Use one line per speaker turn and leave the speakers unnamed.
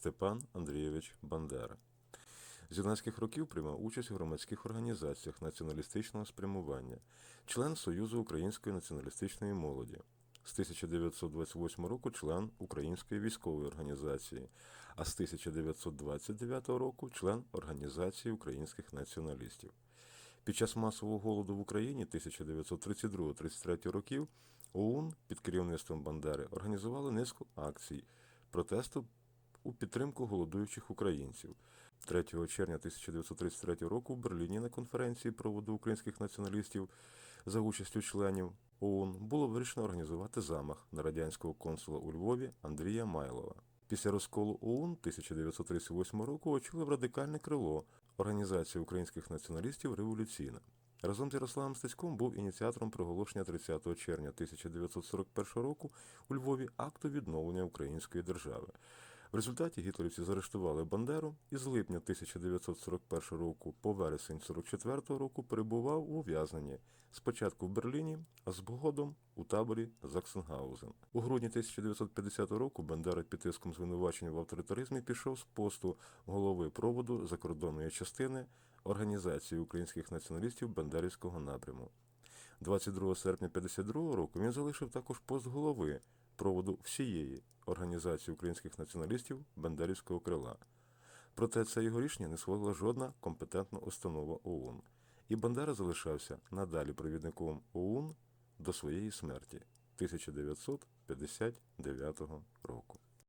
Степан Андрійович Бандера. З юнацьких років приймав участь у громадських організаціях націоналістичного спрямування, член Союзу української націоналістичної молоді. З 1928 року член Української військової організації, а з 1929 року член Організації українських націоналістів. Під час масового голоду в Україні 1932-33 років ОУН під керівництвом Бандери організували низку акцій протесту у підтримку голодуючих українців. 3 червня 1933 року в Берліні на конференції проводу українських націоналістів за участю членів ОУН було вирішено організувати замах на радянського консула у Львові Андрія Майлова. Після розколу ОУН 1938 року очолив радикальне крило Організації українських націоналістів Революційна. Разом з Ярославом Стецьком був ініціатором проголошення 30 червня 1941 року у Львові акту відновлення української держави. В результаті гітлерівці заарештували Бандеру і з липня 1941 року по вересень 1944 року перебував у ув'язненні спочатку в Берліні, а згодом у таборі Заксенгаузен. У грудні 1950 року Бандера під тиском звинувачень в авторитаризмі пішов з посту голови проводу закордонної частини Організації українських націоналістів Бандерівського напряму. 22 серпня 1952 року він залишив також пост голови проводу всієї Організації українських націоналістів Бандерівського крила. Проте це його рішення не схвалила жодна компетентна установа ОУН, і Бандера залишався надалі провідником ОУН до своєї смерті 1959 року.